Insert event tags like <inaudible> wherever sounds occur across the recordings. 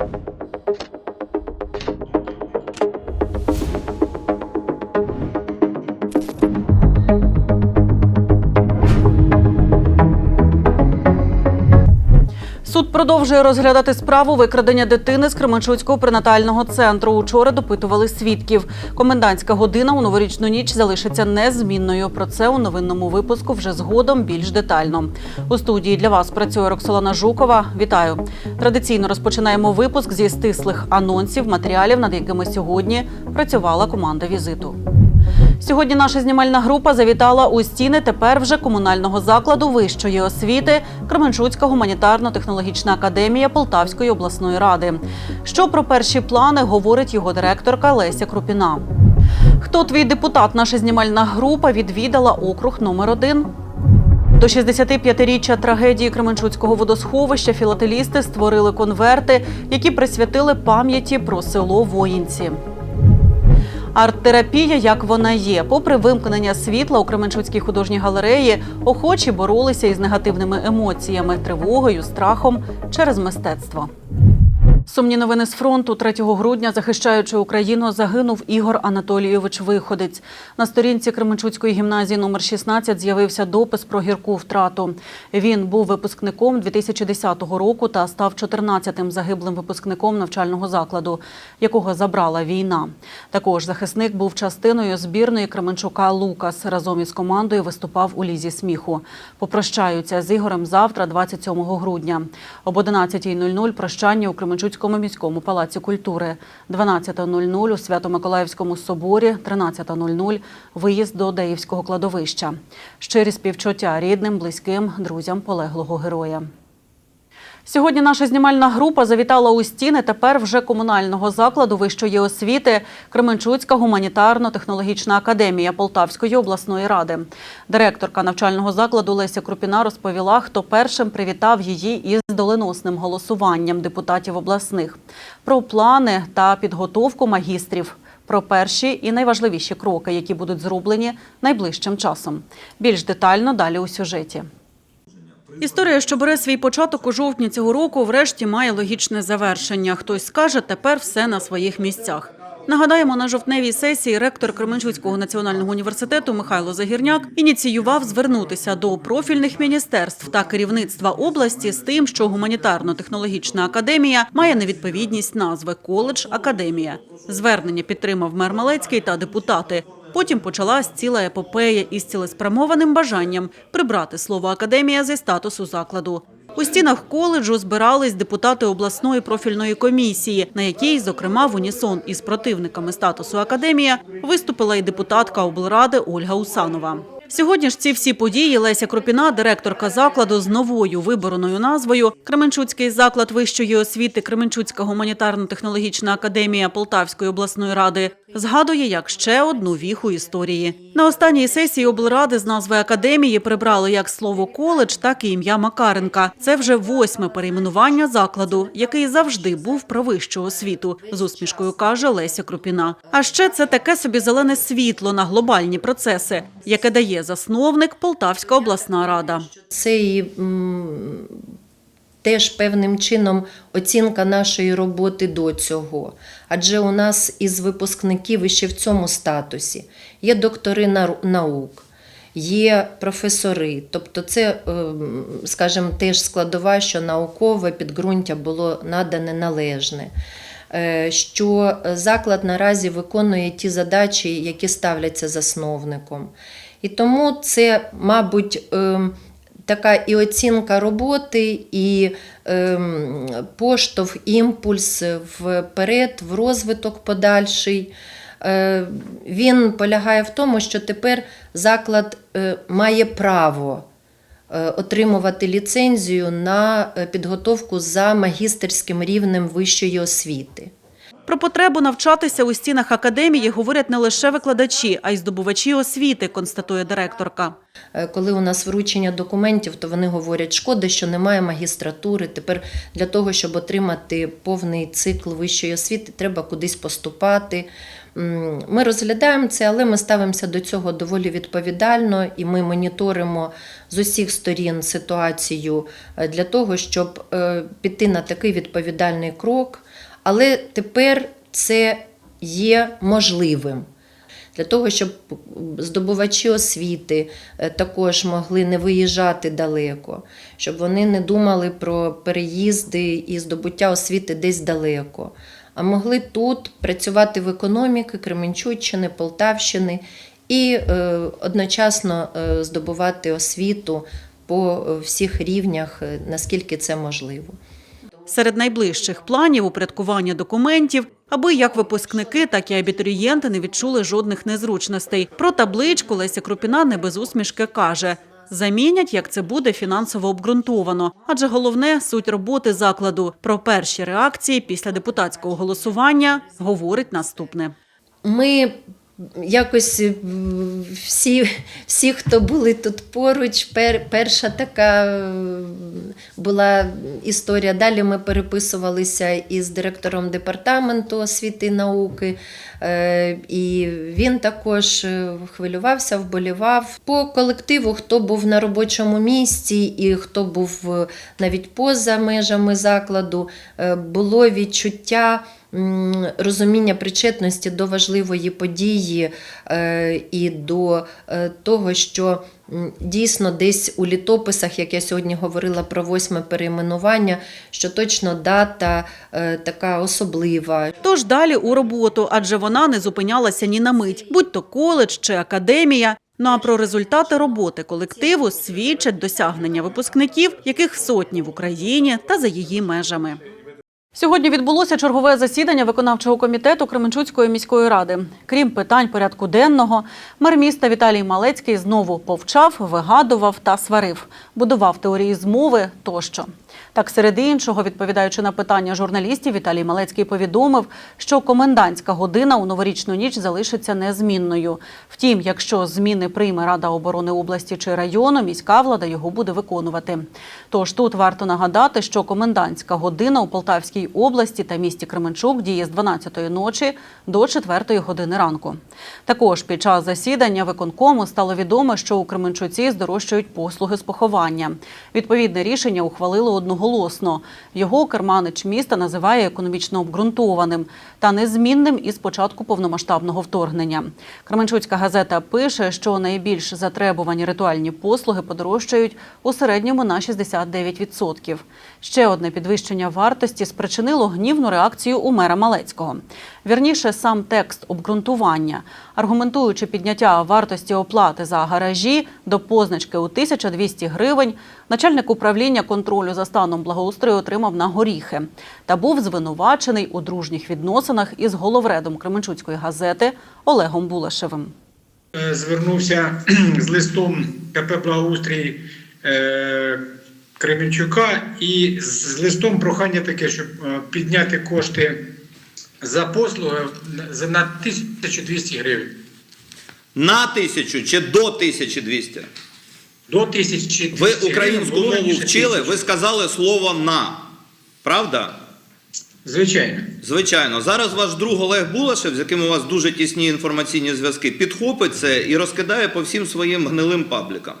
you продовжує розглядати справу викрадення дитини з Кременчуцького пренатального центру. Учора допитували свідків. Комендантська година у новорічну ніч залишиться незмінною. Про це у новинному випуску вже згодом більш детально. У студії для вас працює Роксолана Жукова. Вітаю! Традиційно розпочинаємо випуск зі стислих анонсів, матеріалів, над якими сьогодні працювала команда візиту. Сьогодні наша знімальна група завітала у стіни тепер вже комунального закладу вищої освіти Кременчуцька гуманітарно-технологічна академія Полтавської обласної ради. Що про перші плани говорить його директорка Леся Крупіна. Хто твій депутат? Наша знімальна група відвідала округ номер 1 до 65-річчя трагедії Кременчуцького водосховища філателісти створили конверти, які присвятили пам'яті про село Воїнці. Арт-терапія, як вона є, попри вимкнення світла у Кременчуцькій художній галереї, охочі боролися із негативними емоціями, тривогою, страхом через мистецтво. Сумні новини з фронту 3 грудня, захищаючи Україну, загинув Ігор Анатолійович Виходець. На сторінці Кременчуцької гімназії номер 16 з'явився допис про гірку втрату. Він був випускником 2010 року та став 14-тим загиблим випускником навчального закладу, якого забрала війна. Також захисник був частиною збірної Кременчука Лукас. Разом із командою виступав у лізі сміху. Попрощаються з Ігорем завтра, 27 грудня. Об 11.00 прощання у Кременчуцькому міському палаці культури. 12.00 у Свято-Миколаївському соборі, 13.00 виїзд до Деївського кладовища. Щирі співчуття рідним, близьким, друзям полеглого героя. Сьогодні наша знімальна група завітала у стіни тепер вже комунального закладу вищої освіти Кременчуцька гуманітарно-технологічна академія Полтавської обласної ради. Директорка навчального закладу Леся Крупіна розповіла, хто першим привітав її із доленосним голосуванням депутатів обласних про плани та підготовку магістрів. Про перші і найважливіші кроки, які будуть зроблені найближчим часом. Більш детально далі у сюжеті. Історія, що бере свій початок у жовтні цього року, врешті має логічне завершення. Хтось скаже, тепер все на своїх місцях. Нагадаємо, на жовтневій сесії ректор Кременчуцького національного університету Михайло Загірняк ініціював звернутися до профільних міністерств та керівництва області з тим, що гуманітарно-технологічна академія має невідповідність назви коледж академія. Звернення підтримав мер Малецький та депутати. Потім почалась ціла епопея із цілеспрямованим бажанням прибрати слово академія зі статусу закладу. У стінах коледжу збирались депутати обласної профільної комісії, на якій, зокрема, в унісон із противниками статусу академія виступила і депутатка облради Ольга Усанова. Сьогодні ж ці всі події Леся Кропіна, директорка закладу з новою вибороною назвою Кременчуцький заклад вищої освіти Кременчуцька гуманітарно-технологічна академія Полтавської обласної ради згадує як ще одну віху історії. На останній сесії облради з назви академії прибрали як слово коледж, так і ім'я Макаренка. Це вже восьме перейменування закладу, який завжди був про вищу освіту. З усмішкою каже Леся Кропіна. А ще це таке собі зелене світло на глобальні процеси, яке дає засновник Полтавська обласна рада. Це і теж певним чином оцінка нашої роботи до цього. Адже у нас із випускників ще в цьому статусі є доктори наук. Є професори, тобто це, ем, скажімо, теж складова, що наукове підґрунтя було надане належне, Е, що заклад наразі виконує ті задачі, які ставляться засновником. І тому це, мабуть, ем, така і оцінка роботи, і ем, поштовх, імпульс вперед, в розвиток подальший. Е, Він полягає в тому, що тепер заклад е, має право е, отримувати ліцензію на підготовку за магістерським рівнем вищої освіти. Про потребу навчатися у стінах академії говорять не лише викладачі, а й здобувачі освіти, констатує директорка. Е, Коли у нас вручення документів, то вони говорять, шкода, що немає магістратури. Тепер для того, щоб отримати повний цикл вищої освіти, треба кудись поступати. Ми розглядаємо це, але ми ставимося до цього доволі відповідально і ми моніторимо з усіх сторін ситуацію е, для того, щоб е, піти на такий відповідальний крок. Але тепер це є можливим. Для того, щоб здобувачі освіти е, також могли не виїжджати далеко, щоб вони не думали про переїзди і здобуття освіти десь далеко, а могли тут працювати в економіки Кременчуччини, Полтавщини і е, одночасно е, здобувати освіту по всіх рівнях, наскільки це можливо. Серед найближчих планів упорядкування документів, аби як випускники, так і абітурієнти не відчули жодних незручностей. Про табличку Леся Крупіна не без усмішки каже. Замінять, як це буде фінансово обґрунтовано, адже головне суть роботи закладу. Про перші реакції після депутатського голосування говорить наступне. Ми якось всі, всі, хто були тут поруч, пер, перша така була історія. Далі ми переписувалися із директором департаменту освіти і науки, е, і він також е, хвилювався, вболівав. По колективу, хто був на робочому місці і хто був е, навіть поза межами закладу, е, було відчуття розуміння причетності до важливої події е, і до е, того, що дійсно десь у літописах, як я сьогодні говорила про восьме перейменування, що точно дата е, така особлива, Тож далі у роботу, адже вона не зупинялася ні на мить, будь то коледж чи академія. Ну а про результати роботи колективу свідчать досягнення випускників, яких сотні в Україні та за її межами. Сьогодні відбулося чергове засідання виконавчого комітету Кременчуцької міської ради. Крім питань порядку денного, мер міста Віталій Малецький знову повчав, вигадував та сварив, будував теорії змови тощо. Так, серед іншого, відповідаючи на питання журналістів, Віталій Малецький повідомив, що комендантська година у новорічну ніч залишиться незмінною. Втім, якщо зміни прийме Рада оборони області чи району, міська влада його буде виконувати. Тож тут варто нагадати, що комендантська година у Полтавській області та місті Кременчук діє з 12-ї ночі до 4-ї години ранку. Також під час засідання виконкому стало відомо, що у Кременчуці здорожчують послуги з поховання. Відповідне рішення ухвалили одноголосно. Його керманич міста називає економічно обґрунтованим та незмінним із початку повномасштабного вторгнення. Кременчуцька газета пише, що найбільш затребувані ритуальні послуги подорожчають у середньому на 69%. Ще одне підвищення вартості спричинило гнівну реакцію у мера Малецького. Вірніше, сам текст обґрунтування, аргументуючи підняття вартості оплати за гаражі до позначки у 1200 гривень, начальник управління контролю за станом благоустрою отримав на горіхи та був звинувачений у дружніх відносинах із головредом Кременчуцької газети Олегом Булашевим. Е, звернувся з листом КП Благоустрій е, Кременчука і з листом прохання таке, щоб е, підняти кошти за послуги за- на 1200 гривень. На тисячу чи до 1200? До 1000 Ви українську мову вчили, 1000. ви сказали слово на. Правда? Звичайно. Звичайно. Зараз ваш друг Олег Булашев, з яким у вас дуже тісні інформаційні зв'язки, підхопить це і розкидає по всім своїм гнилим паблікам.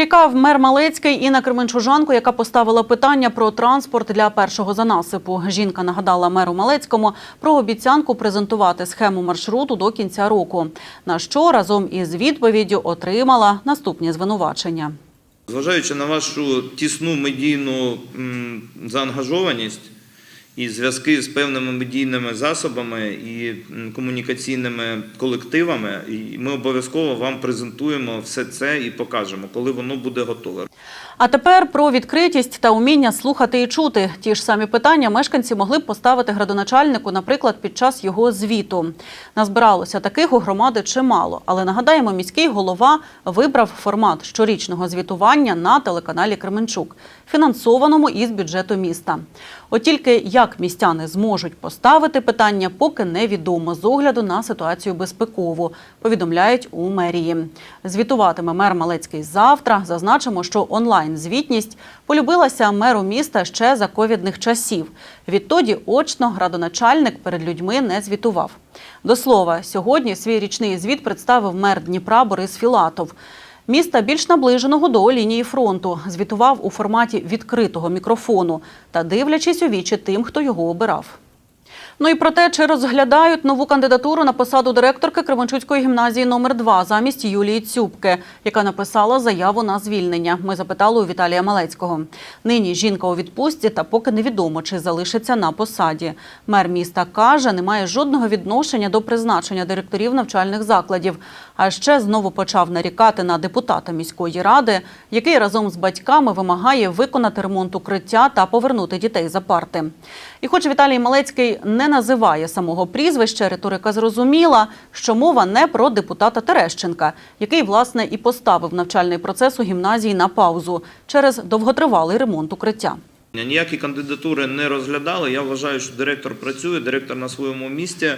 Нарікав мер Малецький і на Кременчужанку, яка поставила питання про транспорт для першого занасипу. Жінка нагадала меру Малецькому про обіцянку презентувати схему маршруту до кінця року. На що разом із відповіддю отримала наступні звинувачення. Зважаючи на вашу тісну медійну заангажованість і зв'язки з певними медійними засобами і комунікаційними колективами, і ми обов'язково вам презентуємо все це і покажемо, коли воно буде готове. А тепер про відкритість та уміння слухати і чути. Ті ж самі питання мешканці могли б поставити градоначальнику, наприклад, під час його звіту. Назбиралося таких у громади чимало, але нагадаємо, міський голова вибрав формат щорічного звітування на телеканалі Кременчук, фінансованому із бюджету міста. От тільки як містяни зможуть поставити питання, поки невідомо з огляду на ситуацію безпекову, повідомляють у мерії. Звітуватиме мер Малецький завтра. Зазначимо, що онлайн онлайн-звітність полюбилася меру міста ще за ковідних часів. Відтоді очно градоначальник перед людьми не звітував. До слова, сьогодні свій річний звіт представив мер Дніпра Борис Філатов. Міста більш наближеного до лінії фронту звітував у форматі відкритого мікрофону та дивлячись у вічі тим, хто його обирав. Ну і про те, чи розглядають нову кандидатуру на посаду директорки Кременчуцької гімназії номер 2 замість Юлії Цюбки, яка написала заяву на звільнення. Ми запитали у Віталія Малецького. Нині жінка у відпустці, та поки невідомо, чи залишиться на посаді. Мер міста каже, не має жодного відношення до призначення директорів навчальних закладів. А ще знову почав нарікати на депутата міської ради, який разом з батьками вимагає виконати ремонт укриття та повернути дітей за парти. І хоч Віталій Малецький не називає самого прізвища, риторика зрозуміла, що мова не про депутата Терещенка, який, власне, і поставив навчальний процес у гімназії на паузу через довготривалий ремонт укриття. Ніякі кандидатури не розглядали. Я вважаю, що директор працює, директор на своєму місці.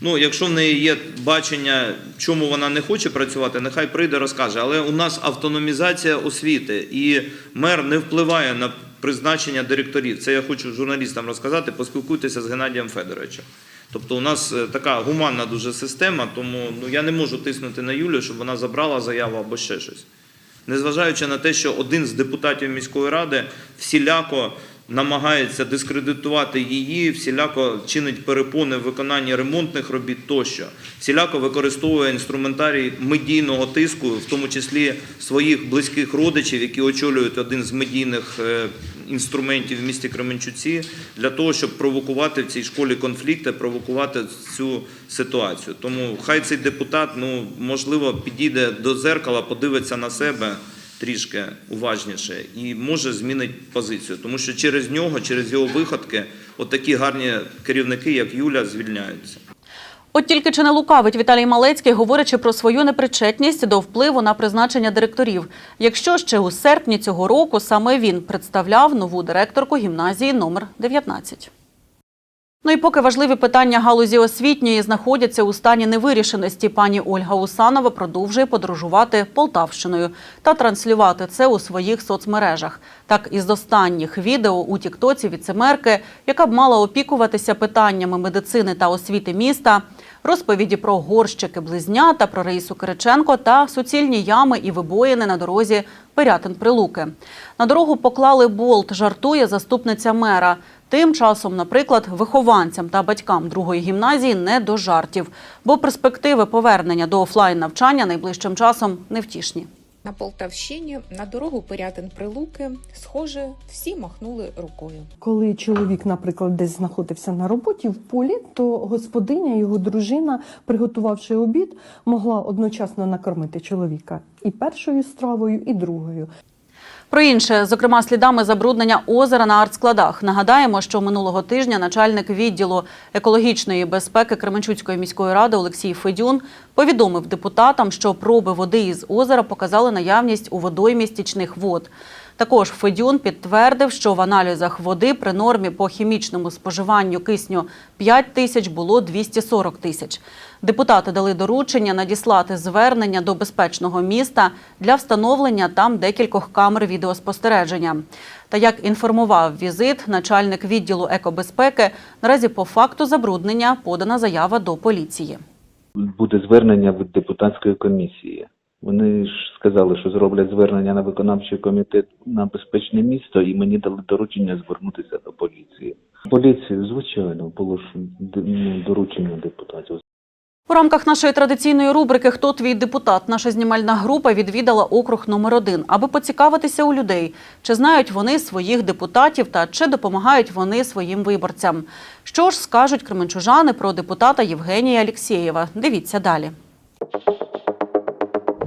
Ну, якщо в неї є бачення, чому вона не хоче працювати, нехай прийде, розкаже. Але у нас автономізація освіти, і мер не впливає на призначення директорів. Це я хочу журналістам розказати. Поспілкуйтеся з Геннадієм Федоровичем. Тобто, у нас е, така гуманна дуже система, тому ну я не можу тиснути на Юлю, щоб вона забрала заяву або ще щось. Незважаючи на те, що один з депутатів міської ради всіляко намагається дискредитувати її, всіляко чинить перепони в виконанні ремонтних робіт тощо, всіляко використовує інструментарій медійного тиску, в тому числі своїх близьких родичів, які очолюють один з медійних е, інструментів в місті Кременчуці, для того, щоб провокувати в цій школі конфлікти, провокувати цю ситуацію. Тому хай цей депутат, ну можливо, підійде до зеркала, подивиться на себе трішки уважніше і може змінить позицію, тому що через нього, через його виходки, от гарні керівники, як Юля, звільняються. От тільки чи не лукавить Віталій Малецький, говорячи про свою непричетність до впливу на призначення директорів. Якщо ще у серпні цього року саме він представляв нову директорку гімназії номер 19. Ну і поки важливі питання галузі освітньої знаходяться у стані невирішеності, пані Ольга Усанова продовжує подорожувати Полтавщиною та транслювати це у своїх соцмережах. Так, із останніх відео у Тіктоці віцемерки, яка б мала опікуватися питаннями медицини та освіти міста, розповіді про горщики близнята, про Раїсу Кириченко та суцільні ями і вибоїни на дорозі Пирятин-Прилуки. На дорогу поклали болт, жартує заступниця мера. Тим часом, наприклад, вихованцям та батькам другої гімназії не до жартів, бо перспективи повернення до офлайн навчання найближчим часом невтішні. На Полтавщині на дорогу Пирятин-Прилуки, схоже, всі махнули рукою. Коли чоловік, наприклад, десь знаходився на роботі в полі, то господиня, його дружина, приготувавши обід, могла одночасно накормити чоловіка і першою стравою, і другою. Про інше, зокрема, слідами забруднення озера на артскладах. Нагадаємо, що минулого тижня начальник відділу екологічної безпеки Кременчуцької міської ради Олексій Федюн повідомив депутатам, що проби води із озера показали наявність у водоймі стічних вод. Також Федюн підтвердив, що в аналізах води при нормі по хімічному споживанню кисню 5 тисяч було 240 тисяч. Депутати дали доручення надіслати звернення до безпечного міста для встановлення там декількох камер відеоспостереження. Та як інформував візит, начальник відділу екобезпеки, наразі по факту забруднення подана заява до поліції. буде звернення від депутатської комісії. Вони ж сказали, що зроблять звернення на виконавчий комітет на безпечне місто, і мені дали доручення звернутися до поліції. Поліцію, звичайно, було ж ну, доручення депутатів. У рамках нашої традиційної рубрики Хто твій депутат? Наша знімальна група відвідала округ номер 1 аби поцікавитися у людей, чи знають вони своїх депутатів та чи допомагають вони своїм виборцям. Що ж скажуть кременчужани про депутата Євгенія Алєксєєва? Дивіться далі.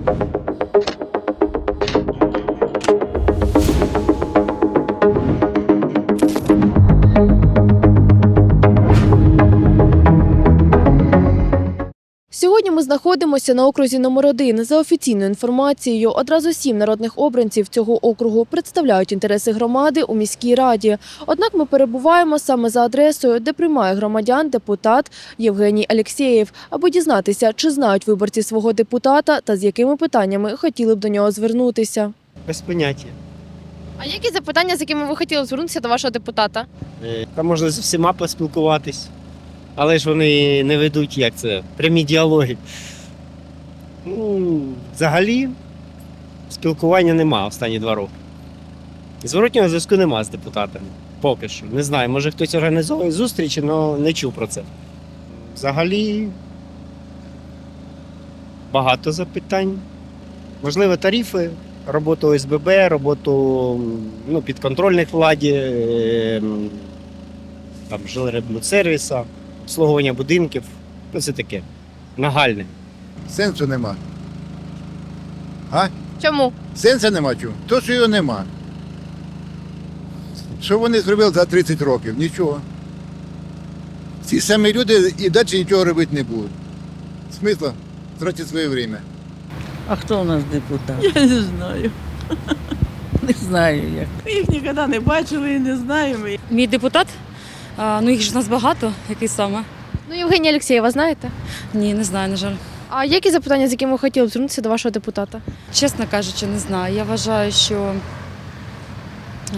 Thank you. Сьогодні ми знаходимося на окрузі номер 1 За офіційною інформацією, одразу сім народних обранців цього округу представляють інтереси громади у міській раді. Однак ми перебуваємо саме за адресою, де приймає громадян депутат Євгеній Алєксєєв, аби дізнатися, чи знають виборці свого депутата та з якими питаннями хотіли б до нього звернутися. Без поняття. А які запитання, з якими ви хотіли б звернутися до вашого депутата? Е, Там можна з всіма поспілкуватись, але ж вони не ведуть як це, прямі діалоги. Ну, взагалі, спілкування нема останні два роки. Зворотнього зв'язку нема з депутатами. Поки що. Не знаю, може хтось організовує зустрічі, але не чув про це. Взагалі багато запитань. Можливо, тарифи, роботу ОСББ, роботу ну, підконтрольних владі, е, м, там, жилремонтсервіса, обслуговування будинків. Ну, це таке нагальне. Сенсу нема. А? Чому? Сенсу нема чого. То, що його нема. Що вони зробили за 30 років? Нічого. Ці самі люди і далі нічого робити не будуть. Смисла тратити своє время. А хто у нас депутат? Я не знаю. Не знаю як. Їх ніколи не бачили і не знаємо. Мій депутат, а, ну їх ж у нас багато, який саме? Ну, Євгенія Олексєєва, знаєте? Ні, не знаю, на жаль. А які запитання, з якими ви хотіли б звернутися до вашого депутата? Чесно кажучи, не знаю. Я вважаю, що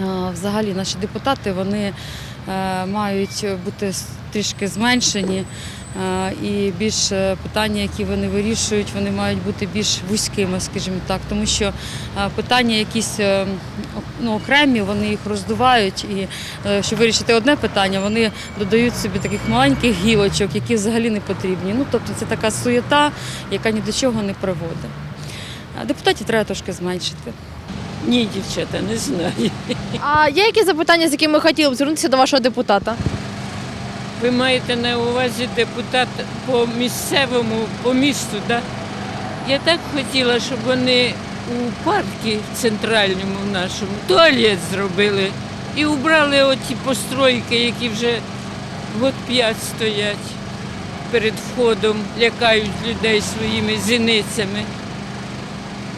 а, взагалі наші депутати вони е, мають бути трішки зменшені. Е, І більш е, питання, які вони вирішують, вони мають бути більш вузькими, скажімо так, тому що е, питання якісь ну, окремі, вони їх роздувають, і щоб вирішити одне питання, вони додають собі таких маленьких гілочок, які взагалі не потрібні. Ну тобто це така суєта, яка ні до чого не приводить. А Депутатів треба трошки зменшити. Ні, дівчата, не знаю. А є які запитання, з якими ви хотіли б звернутися до вашого депутата? Ви маєте на увазі депутат по місцевому, по місту, так? Я так хотіла, щоб вони у парку центральному нашому туалет зробили і убрали оті постройки, які вже год п'ять стоять перед входом, лякають людей своїми зіницями.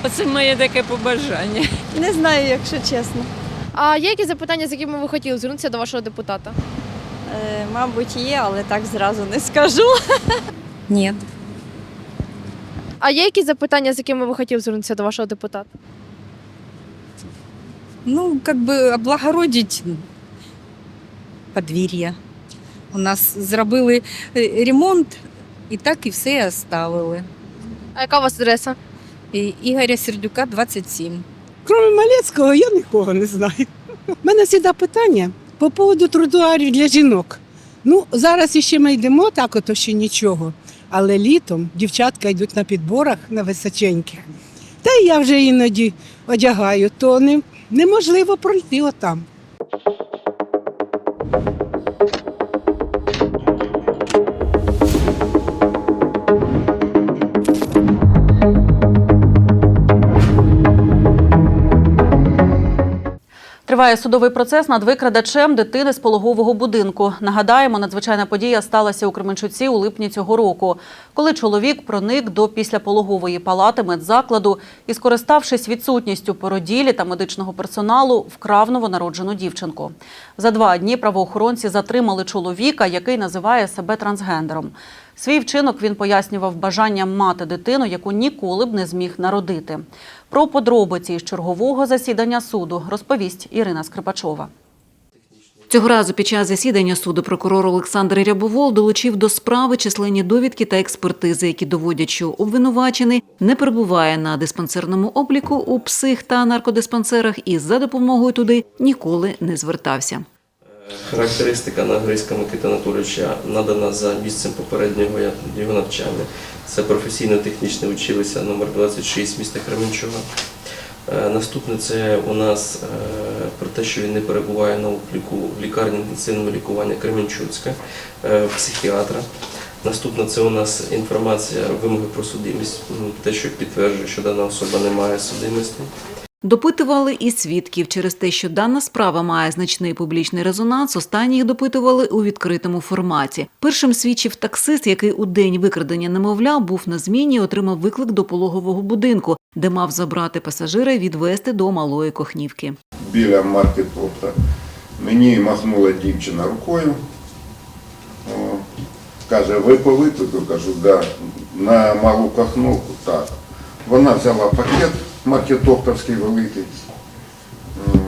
Оце моє таке побажання. Не знаю, якщо чесно. А є які запитання, з якими ви хотіли звернутися до вашого депутата? Е, мабуть, є, але так зразу не скажу. <laughs> Ні. А є які запитання, з якими ви хотіли звернутися до вашого депутата? Ну, як би облагородить подвір'я. У нас зробили е, ремонт і так і все оставили. А яка у вас адреса? І Ігоря Сердюка, 27. Крім Малецького, я нікого не знаю. У мене завжди питання по поводу тротуарів для жінок. Ну, зараз іще ми йдемо, так ото ще нічого. Але літом дівчатка йдуть на підборах на височеньких. Та й я вже іноді одягаю, то не, неможливо пройти отам. Триває судовий процес над викрадачем дитини з пологового будинку. Нагадаємо, надзвичайна подія сталася у Кременчуці у липні цього року, коли чоловік проник до післяпологової палати медзакладу і, скориставшись відсутністю породілі та медичного персоналу, вкрав новонароджену дівчинку. За два дні правоохоронці затримали чоловіка, який називає себе трансгендером. Свій вчинок він пояснював бажанням мати дитину, яку ніколи б не зміг народити. Про подробиці із чергового засідання суду розповість Ірина Скрипачова. Цього разу під час засідання суду прокурор Олександр Рябовол долучив до справи численні довідки та експертизи, які доводять, що обвинувачений не перебуває на диспансерному обліку у псих та наркодиспансерах і за допомогою туди ніколи не звертався. Характеристика на Грицька Микита Анатолійовича надана за місцем попереднього його навчання. Це професійно-технічне училище номер 26 міста Кременчуга. Е, Наступне це у нас е, про те, що він не перебуває на обліку в лікарні інтенсивного лікування Кременчуцька, е, психіатра. Наступне це у нас інформація вимоги про судимість, те, що підтверджує, що дана особа не має судимості. Допитували і свідків через те, що дана справа має значний публічний резонанс. Останні їх допитували у відкритому форматі. Першим свідчив таксист, який у день викрадення немовля був на зміні, і отримав виклик до пологового будинку, де мав забрати пасажира і відвезти до малої кохнівки. Біля маркетопта мені махнула дівчина рукою. О, каже, ви по? Кажу, да. На малу кахновку, так. Вона взяла пакет маркетоптовський великий,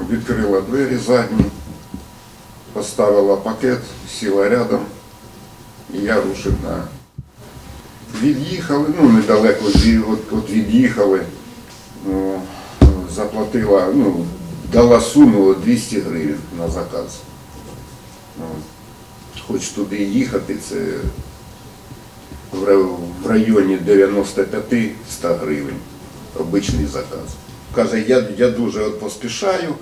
відкрила двері задні, поставила пакет, сіла рядом, і я рушив на. Від'їхали, ну недалеко от, от від'їхали, заплатила, ну, дала суму 200 гривень на заказ. Хоч туди їхати, це в районі 95-100 гривень обичний заказ. Каже, я, я дуже от поспішаю,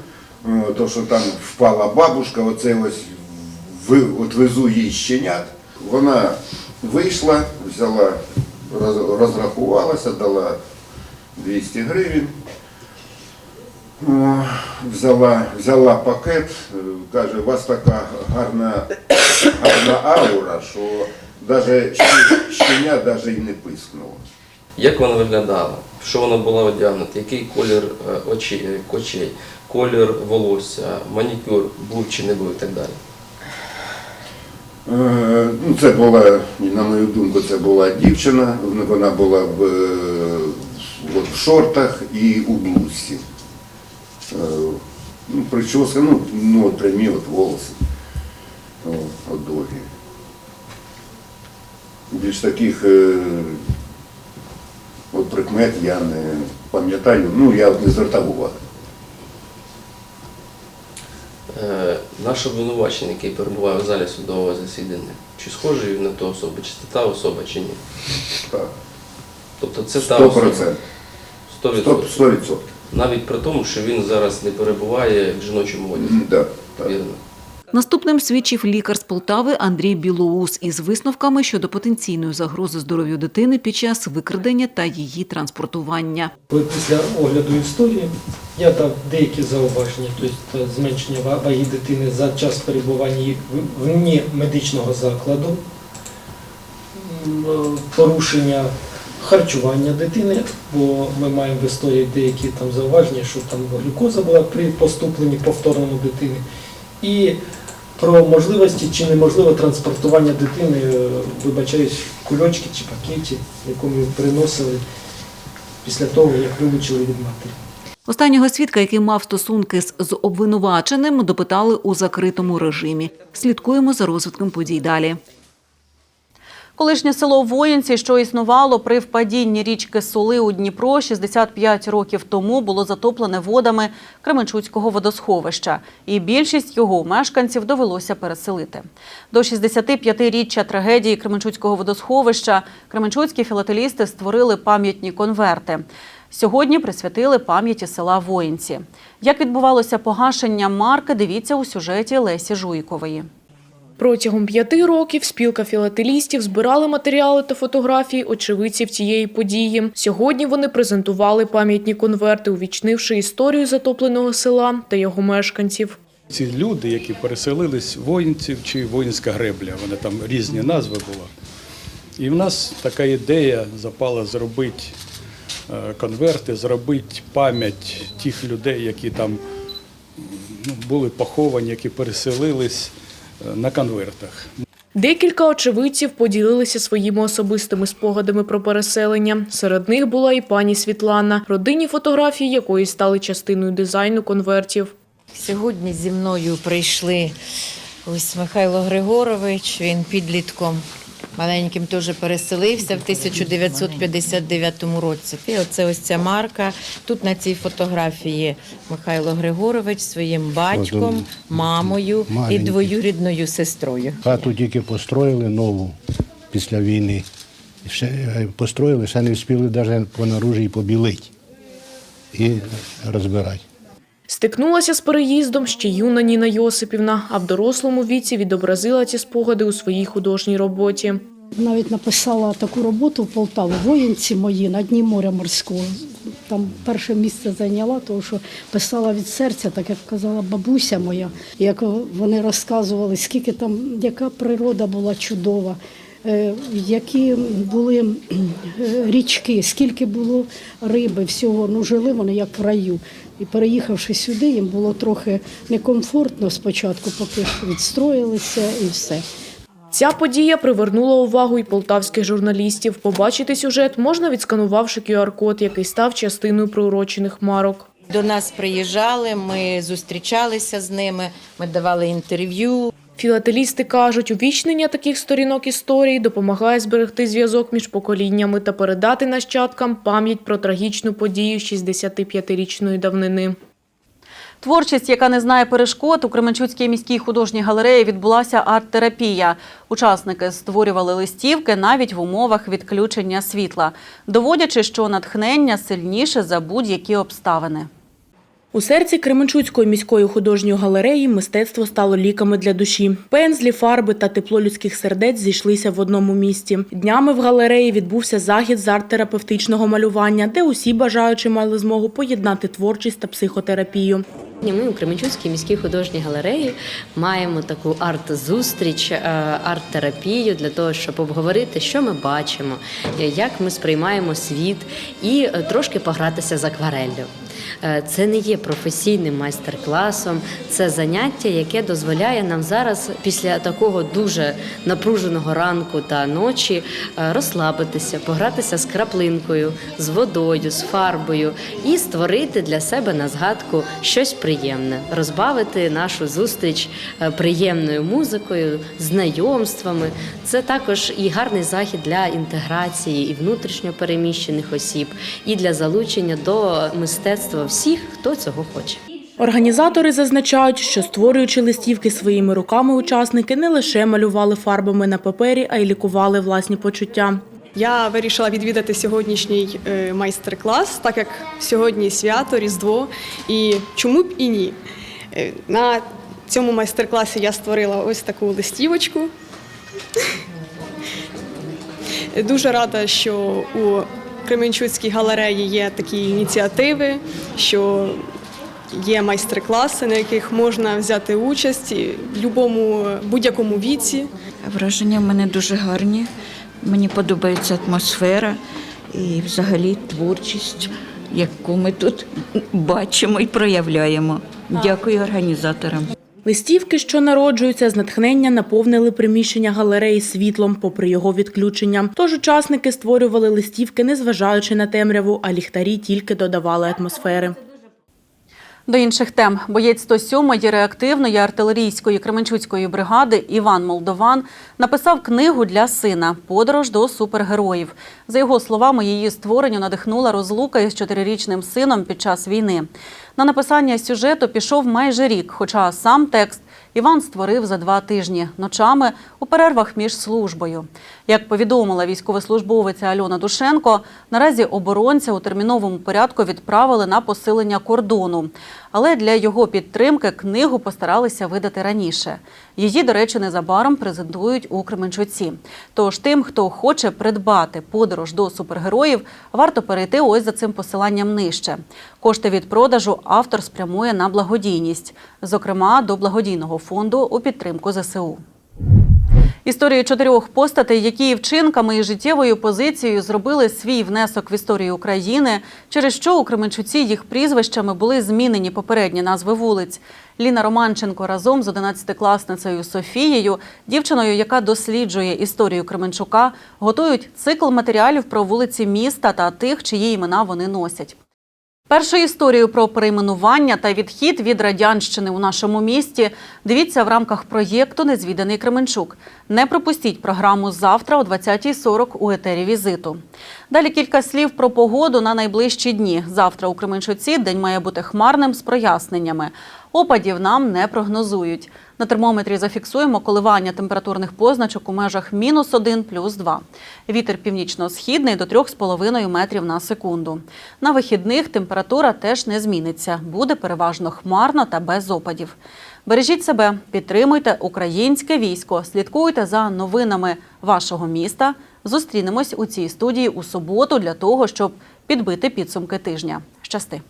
е, то що там впала бабушка, оце ось ви, от везу їй щенят. Вона вийшла, взяла, роз- розрахувалася, дала 200 гривень. Взяла, взяла пакет, е, каже, у вас така гарна, гарна аура, що навіть щеня навіть і не пискнуло. Як вона виглядала? Що вона була одягнута? Який колір е, е, очей, колір волосся, манікюр був чи не був і так далі. Е, Ну, це була, на мою думку, це була дівчина, вона була в, от, в шортах і у блузці. Ну, прическа, ну, ну прямі от волоси. От довгі. Більш таких от прикмет я не пам'ятаю, ну я не звертав уваги. Е, Наш обвинувачений, який перебуває в залі судового засідання, чи схожий він на ту особу, чи це та особа, чи ні? Так. Тобто це та особа? процентів. 100%. Сто- сто відсотків. Навіть при тому, що він зараз не перебуває в жіночому одязі. Да, так. Вірно. Наступним свідчив лікар з Полтави Андрій Білоус із висновками щодо потенційної загрози здоров'ю дитини під час викрадення та її транспортування. Після огляду історії я дав деякі зауваження, тобто зменшення ва- ваги дитини за час перебування її в- вне медичного закладу, е, порушення харчування дитини, бо ми маємо в історії деякі там зауваження, що там глюкоза була при поступленні повторному дитини. І про можливості чи неможливе транспортування дитини, е, вибачаюсь, в кульочки чи пакеті, яку ми приносили після того, як вилучили від матері. Останнього свідка, який мав стосунки з, з обвинуваченим, допитали у закритому режимі. Слідкуємо за розвитком подій далі. Колишнє село Воїнці, що існувало при впадінні річки Соли у Дніпро 65 років тому, було затоплене водами Кременчуцького водосховища, і більшість його мешканців довелося переселити. До 65-річчя трагедії Кременчуцького водосховища кременчуцькі філателісти створили пам'ятні конверти. Сьогодні присвятили пам'яті села Воїнці. Як відбувалося погашення марки, дивіться у сюжеті Лесі Жуйкової. Протягом п'яти років спілка філателістів збирали матеріали та фотографії очевидців цієї події. Сьогодні вони презентували пам'ятні конверти, увічнивши історію затопленого села та його мешканців. Ці люди, які переселились воїнців чи воїнська гребля, вони там різні назви були. І в нас така ідея запала зробити е, конверти, зробити пам'ять тих людей, які там ну, були поховані, які переселились на конвертах. Декілька очевидців поділилися своїми особистими спогадами про переселення. Серед них була і пані Світлана, родинні фотографії якої стали частиною дизайну конвертів. Сьогодні зі мною прийшли ось Михайло Григорович, він підлітком маленьким теж переселився в 1959 році. І оце ось ця марка. Тут на цій фотографії Михайло Григорович своїм батьком, мамою і двоюрідною сестрою. Хату тільки построїли нову після війни. Ще е, построїли, ще не встигли навіть по наружі побілити і розбирати. Стикнулася з переїздом ще юна Ніна Йосипівна, а в дорослому віці відобразила ці спогади у своїй художній роботі. Навіть написала таку роботу в Полтаві, воїнці мої на дні моря морського. Там перше місце зайняла, тому що писала від серця, так як казала бабуся моя, як вони розказували, скільки там, яка природа була чудова, які були е, річки, скільки було риби, всього. Ну, жили вони як в раю. І переїхавши сюди, їм було трохи некомфортно спочатку, поки відстроїлися і все. Ця подія привернула увагу і полтавських журналістів. Побачити сюжет можна відсканувавши QR-код, який став частиною приурочених марок. До нас приїжджали, ми зустрічалися з ними, ми давали інтерв'ю. Філателісти кажуть, увічнення таких сторінок історії допомагає зберегти зв'язок між поколіннями та передати нащадкам пам'ять про трагічну подію 65-річної давнини. Творчість, яка не знає перешкод, у Кременчуцькій міській художній галереї відбулася арт-терапія. Учасники створювали листівки навіть в умовах відключення світла, доводячи, що натхнення сильніше за будь-які обставини. У серці Кременчуцької міської художньої галереї мистецтво стало ліками для душі. Пензлі, фарби та тепло людських сердець зійшлися в одному місті. Днями в галереї відбувся захід з арт-терапевтичного малювання, де усі бажаючі мали змогу поєднати творчість та психотерапію. Ми у Кременчуцькій міській художній галереї маємо таку арт-зустріч, е, арт-терапію для того, щоб обговорити, що ми бачимо, як ми сприймаємо світ і трошки погратися з аквареллю. Е, Це не є професійним майстер-класом, це заняття, яке дозволяє нам зараз, після такого дуже напруженого ранку та ночі, е, розслабитися, погратися з краплинкою, з водою, з фарбою і створити для себе на згадку щось приємне, розбавити нашу зустріч е, приємною музикою, знайомствами. Це також і гарний захід для інтеграції і внутрішньо переміщених осіб, і для залучення до мистецтва всіх, хто цього хоче. Організатори зазначають, що створюючи листівки своїми руками, учасники не лише малювали фарбами на папері, а й лікували власні почуття. Я вирішила відвідати сьогоднішній е, майстер-клас, так як сьогодні свято, Різдво, і чому б і ні. Е, На цьому майстер-класі я створила ось таку листівочку. Дуже рада, що у Кременчуцькій галереї є такі ініціативи, що є майстер-класи, на яких можна взяти участь в будь-якому будь-якому віці. Враження в мене дуже гарні. Мені подобається атмосфера і взагалі творчість, яку ми тут бачимо і проявляємо. Дякую організаторам. Листівки, що народжуються з натхнення, наповнили приміщення галереї світлом, попри його відключення. Тож учасники створювали листівки, незважаючи на темряву, а ліхтарі тільки додавали атмосфери. До інших тем боєць 107-ї реактивної артилерійської Кременчуцької бригади Іван Молдован написав книгу для сина Подорож до супергероїв. За його словами, її створенню надихнула розлука із чотирирічним сином під час війни. На написання сюжету пішов майже рік, хоча сам текст Іван створив за два тижні ночами у перервах між службою. Як повідомила військовослужбовиця Альона Душенко, наразі оборонця у терміновому порядку відправили на посилення кордону. Але для його підтримки книгу постаралися видати раніше. Її, до речі, незабаром презентують у Кременчуці. Тож тим, хто хоче придбати подорож до супергероїв, варто перейти ось за цим посиланням нижче. Кошти від продажу автор спрямує на благодійність, зокрема до благодійного фонду у підтримку ЗСУ. Історії чотирьох постатей, які вчинками і життєвою позицією зробили свій внесок в історію України, через що у Кременчуці їх прізвищами були змінені попередні назви вулиць. Ліна Романченко разом з 11-класницею Софією, дівчиною, яка досліджує історію Кременчука, готують цикл матеріалів про вулиці міста та тих, чиї імена вони носять. Першу історію про перейменування та відхід від радянщини у нашому місті дивіться в рамках проєкту Незвіданий Кременчук. Не пропустіть програму завтра о 20.40 у етері візиту. Далі кілька слів про погоду на найближчі дні. Завтра у Кременчуці день має бути хмарним з проясненнями. Опадів нам не прогнозують. На термометрі зафіксуємо коливання температурних позначок у межах мінус 1, плюс 2. Вітер північно-східний до 3,5 метрів на секунду. На вихідних температура теж не зміниться. Буде переважно хмарно та без опадів. Бережіть себе, підтримуйте українське військо, слідкуйте за новинами вашого міста. Зустрінемось у цій студії у суботу для того, щоб підбити підсумки тижня. Щасти!